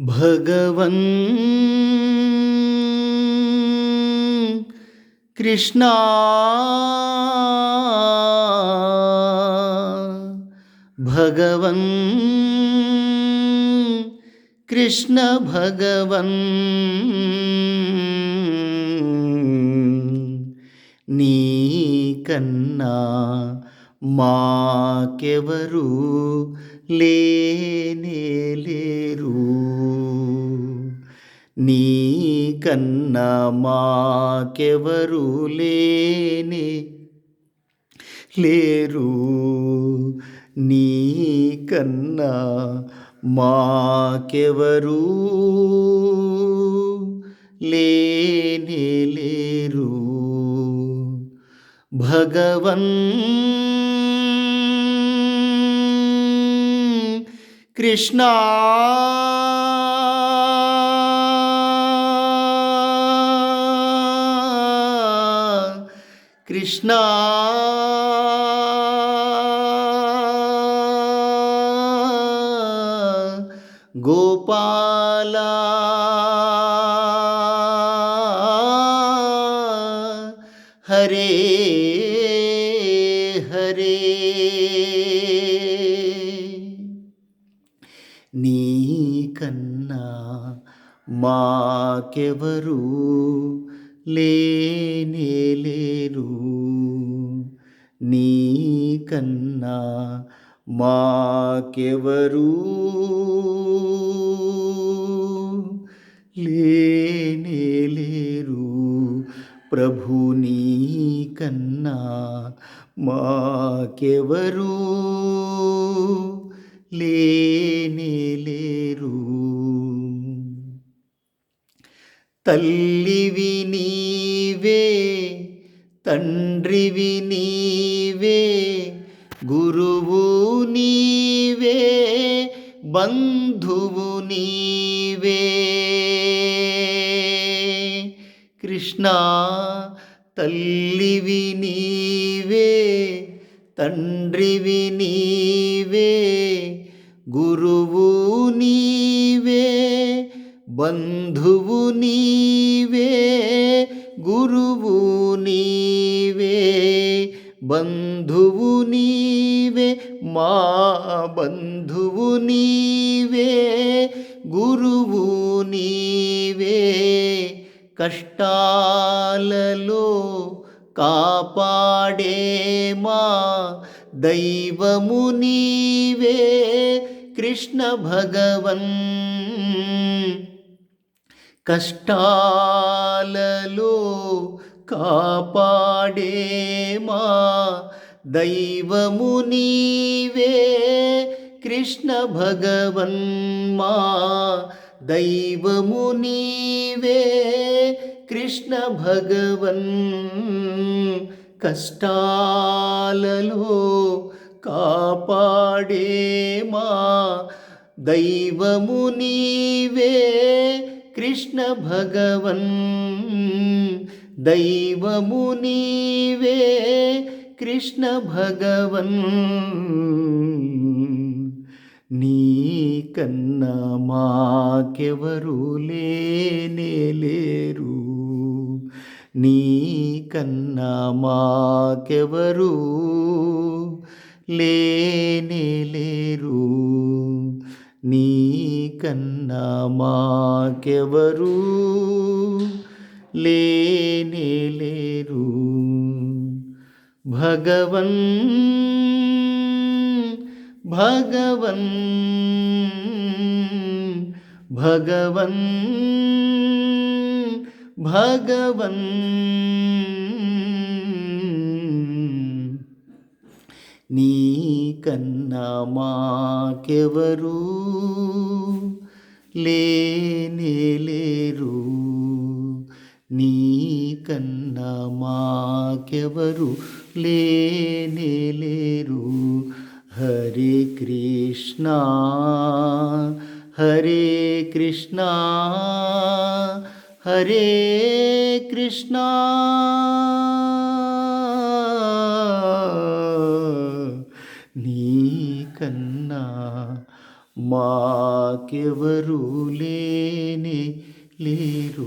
భగవన్ కృష్ణ. భగవన్ కృష్ణ భగవన్ నీ కన్నా మాకెవరు లేనే లేరు. నీ కన్నా మాకెవరు లేని. లేరు నీ కన్నా మాకెవరు లేని. లేరు భగవన్ కృష్ణా. కృష్ణ గోపాల హరే హరే నీ కన్నా మాకెవరు లేనే లేరు. నీ కన్నా మాకెవరు? లేనే లేరు. ప్రభు నీకన్నా మాకెవరు? లే తల్లివి నీవే తండ్రివి నీవే గురువు నీవే బంధువు నీవే. కృష్ణ తల్లివి నీవే తండ్రివి నీవే గురువు బంధువు నీవే గురువు నీవే బంధువు నీవే మా బంధువు నీవే గురువు నీవే. కష్టాలలో కాపాడే మా దైవము నీవే కృష్ణ భగవన్. కష్టాలలో కాపాడేమా దైవము నీవే కృష్ణ భగవన్మా దైవము నీవే కృష్ణ భగవన్. కష్టాలలో కాపాడేమా దైవము నీవే కృష్ణ భగవన్ దైవము నీవే కృష్ణ భగవన్. నీ కన్నా మాకెవరు లేనే లేరు. నీ కన్నా మాకెవరు లేనే లేరు. నీ కన్నా మాకెవరు లేనే లేరు భగవన్ భగవన్ భగవన్ భగవన్ నీ కన్నా మాకెవరు లేనే లేరు నీ కన్నా మాకెవరు లేనే లేరు హరే కృష్ణ హరే కృష్ణ హరే కృష్ణ నీ కన్నా నాకెవరూ లేనే లేరు.